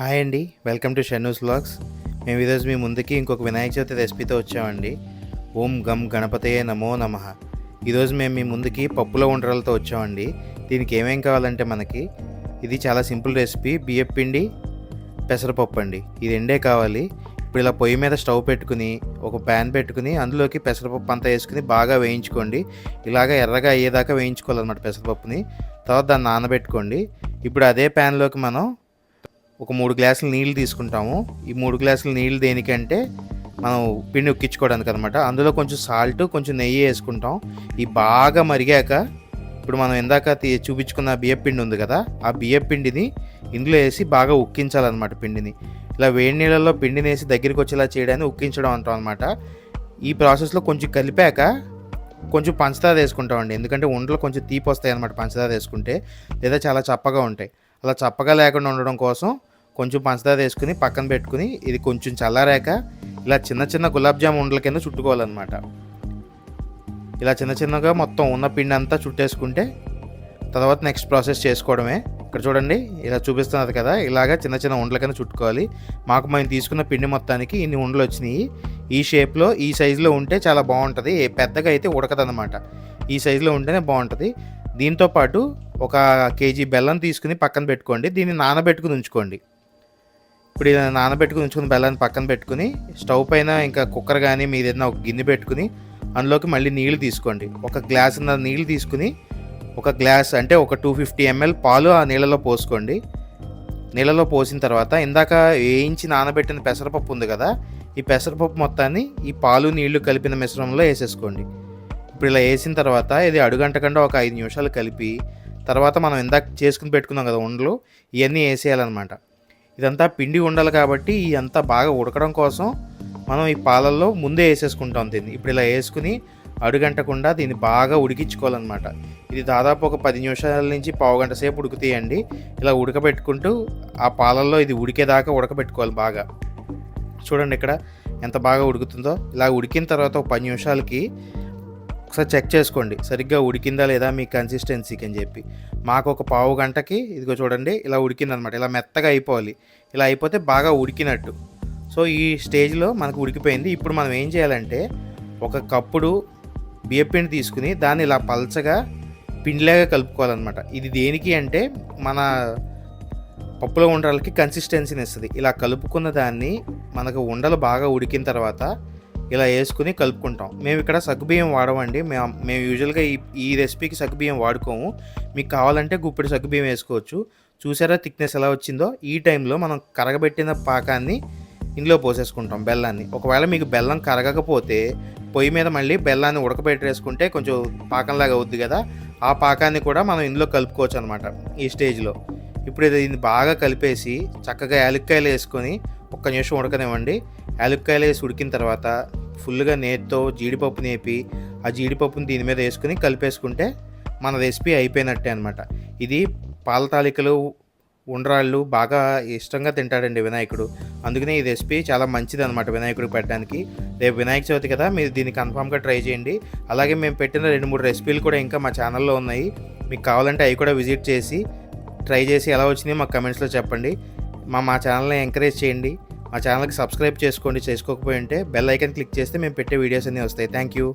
Hi అండి welcome to Shannu's vlogs. మేము ఈరోజు మీ ముందుకి ఇంకొక వినాయక చవితి రెసిపీతో వచ్చామండి. ఓం గమ్ గణపతయే నమో నమ. ఈరోజు మేము మీ ముందుకి పప్పుల ఉండరాలతో వచ్చామండి. దీనికి ఏమేం కావాలంటే మనకి ఇది చాలా సింపుల్ రెసిపీ బియ్యం పిండి పెసరపప్పు అండి. ఇది రెండే కావాలి. ఇప్పుడు ఇలా పొయ్యి మీద స్టవ్ పెట్టుకుని ఒక ప్యాన్ పెట్టుకుని అందులోకి పెసరపప్పు అంతా వేసుకుని బాగా వేయించుకోండి. ఇలాగ ఎర్రగా అయ్యేదాకా వేయించుకోవాలన్నమాట పెసరపప్పుని. తర్వాత దాన్ని నానబెట్టుకోండి. ఇప్పుడు అదే ప్యాన్లోకి మనం ఒక మూడు గ్లాసులు నీళ్ళు తీసుకుంటాము. ఈ మూడు గ్లాసులు నీళ్ళు దేనికంటే మనం పిండి ఉక్కించుకోవడానికి అనమాట అందులో కొంచెం సాల్ట్ కొంచెం నెయ్యి వేసుకుంటాం. ఈ బాగా మరిగాక ఇప్పుడు మనం ఇందాక తీ- చూపించుకున్న బియ్యం పిండి ఉంది కదా ఆ బియ్యం పిండిని ఇందులో వేసి బాగా ఉక్కించాలన్నమాట పిండిని. ఇలా వేడి నీళ్ళల్లో పిండిని వేసి దగ్గరికి వచ్చేలా చేయడాన్ని ఉక్కించడం అంటాం అనమాట ఈ ప్రాసెస్లో కొంచెం కలిపాక కొంచెం పంచదార వేసుకుంటామండి. ఎందుకంటే ఉండలు కొంచెం తీపి వస్తాయి అనమాట పంచదార వేసుకుంటే. లేదా చాలా చప్పగా ఉంటాయి. అలా చప్పగా లేకుండా ఉండడం కోసం కొంచెం పంచదార వేసుకుని పక్కన పెట్టుకుని ఇది కొంచెం చల్లారాక ఇలా చిన్న చిన్న గులాబ్ జామ్ ఉండల కింద చుట్టుకోవాలన్నమాట. ఇలా చిన్న చిన్నగా మొత్తం ఉన్న పిండి అంతా చుట్టేసుకుంటే తర్వాత నెక్స్ట్ ప్రాసెస్ చేసుకోవడమే. ఇక్కడ చూడండి ఇలా చూపిస్తున్నది కదా ఇలాగా చిన్న చిన్న ఉండల కింద చుట్టుకోవాలి. మాకు మేము తీసుకున్న పిండి మొత్తానికి ఇన్ని ఉండలు వచ్చినాయి. ఈ షేప్లో ఈ సైజులో ఉంటే చాలా బాగుంటుంది. పెద్దగా అయితే ఉడకదన్నమాట. ఈ సైజులో ఉంటేనే బాగుంటుంది. దీంతో పాటు ఒక కేజీ బెల్లం తీసుకుని పక్కన పెట్టుకోండి. దీన్ని నానబెట్టుకుని ఉంచుకోండి. ఇప్పుడు ఇలా నానబెట్టుకుని ఉంచుకుని బెల్లాన్ని పక్కన పెట్టుకుని స్టవ్ పైన ఇంకా కుక్కర్ కానీ మీద ఏదైనా ఒక గిన్నె పెట్టుకుని అందులోకి మళ్ళీ నీళ్ళు తీసుకోండి. ఒక గ్లాస్ నీళ్ళు తీసుకుని ఒక గ్లాస్ అంటే ఒక టూ ఫిఫ్టీ ఎంఎల్ పాలు ఆ నీళ్ళలో పోసుకోండి. నీళ్ళలో పోసిన తర్వాత ఇందాక వేయించి నానబెట్టిన పెసరపప్పు ఉంది కదా ఈ పెసరపప్పు మొత్తాన్ని ఈ పాలు నీళ్ళు కలిపిన మిశ్రమంలో వేసేసుకోండి. ఇప్పుడు ఇలా వేసిన తర్వాత ఇది అడుగంటకుండా ఒక ఐదు నిమిషాలు కలిపి తర్వాత మనం ఇందాక చేసుకుని పెట్టుకున్నాం కదా ఉండలు ఇవన్నీ వేసేయాలన్నమాట. ఇదంతా పిండి ఉండాలి కాబట్టి ఇదంతా బాగా ఉడకడం కోసం మనం ఈ పాలల్లో ముందే వేసేసుకుంటాం దీన్ని. ఇప్పుడు ఇలా వేసుకుని అడుగంటకుండా దీన్ని బాగా ఉడికించుకోవాలన్నమాట. ఇది దాదాపు ఒక పది నిమిషాల నుంచి పావు గంట సేపు ఉడుకుతాయండి. ఇలా ఉడకబెట్టుకుంటూ ఆ పాలల్లో ఇది ఉడికేదాకా ఉడకబెట్టుకోవాలి బాగా. చూడండి ఇక్కడ ఎంత బాగా ఉడుకుతుందో. ఇలా ఉడికిన తర్వాత ఒక పది నిమిషాలకి ఒకసారి చెక్ చేసుకోండి. సరిగ్గా ఉడికిందా లేదా మీ కన్సిస్టెన్సీకి అని చెప్పి. మాకు ఒక పావు గంటకి ఇదిగో చూడండి ఇలా ఉడికిందనమాట. ఇలా మెత్తగా అయిపోవాలి. ఇలా అయిపోతే బాగా ఉడికినట్టు. సో ఈ స్టేజ్లో మనకు ఉడికిపోయింది. ఇప్పుడు మనం ఏం చేయాలంటే ఒక కప్పుడు బియ్యపిండి తీసుకుని దాన్ని ఇలా పల్చగా పిండిలాగా కలుపుకోవాలన్నమాట ఇది దేనికి అంటే మన పప్పులో ఉండలకి కన్సిస్టెన్సీని ఇస్తుంది. ఇలా కలుపుకున్న దాన్ని మనకు ఉండలు బాగా ఉడికిన తర్వాత ఇలా వేసుకుని కలుపుకుంటాం. మేము ఇక్కడ సగ్గుబియ్యం వాడమండి. మేము మేము యూజువల్గా ఈ ఈ రెసిపీకి సగ్గుబియ్యం వాడుకోము. మీకు కావాలంటే గుప్పిడి సగ్గుబియ్యం వేసుకోవచ్చు. చూసారా థిక్నెస్ ఎలా వచ్చిందో? ఈ టైంలో మనం కరగబెట్టిన పాకాన్ని ఇందులో పోసేసుకుంటాం బెల్లాన్ని. ఒకవేళ మీకు బెల్లం కరగకపోతే పొయ్యి మీద మళ్ళీ బెల్లాన్ని ఉడకబెట్టేసుకుంటే కొంచెం పాకంలాగా అవుద్ది కదా. ఆ పాకాన్ని కూడా మనం ఇందులో కలుపుకోవచ్చు అనమాట ఈ స్టేజ్లో ఇప్పుడు ఇది దీన్ని బాగా కలిపేసి చక్కగా యాలక్కాయలు వేసుకొని ఒక్క నిమిషం ఉడకనివ్వండి. యాలక్కాయలు వేసి ఉడికిన తర్వాత ఫుల్గా నేతితో జీడిపప్పు నేపి ఆ జీడిపప్పుని దీని మీద వేసుకుని కలిపేసుకుంటే మన రెసిపీ అయిపోయినట్టే అనమాట ఇది పాల తాలికలు ఉండ్రాళ్ళు బాగా ఇష్టంగా తింటాడండి వినాయకుడు. అందుకనే ఈ రెసిపీ చాలా మంచిది అనమాట వినాయకుడికి పెట్టడానికి. రేపు వినాయక చవితి కదా మీరు దీన్ని కన్ఫామ్గా ట్రై చేయండి. అలాగే మేము పెట్టిన రెండు మూడు రెసిపీలు కూడా ఇంకా మా ఛానల్లో ఉన్నాయి. మీకు కావాలంటే అవి కూడా విజిట్ చేసి ట్రై చేసి ఎలా వచ్చినాయి మాకు కమెంట్స్లో చెప్పండి. మా మా ఛానల్ని ఎంకరేజ్ చేయండి. మా ఛానల్కి సబ్స్క్రైబ్ చేసుకోండి. చేసుకోకపోయి ఉంటే బెల్ ఐకన్ క్లిక్ చేస్తే మేము పెట్టే వీడియోస్ అన్నీ వస్తాయి. Thank you.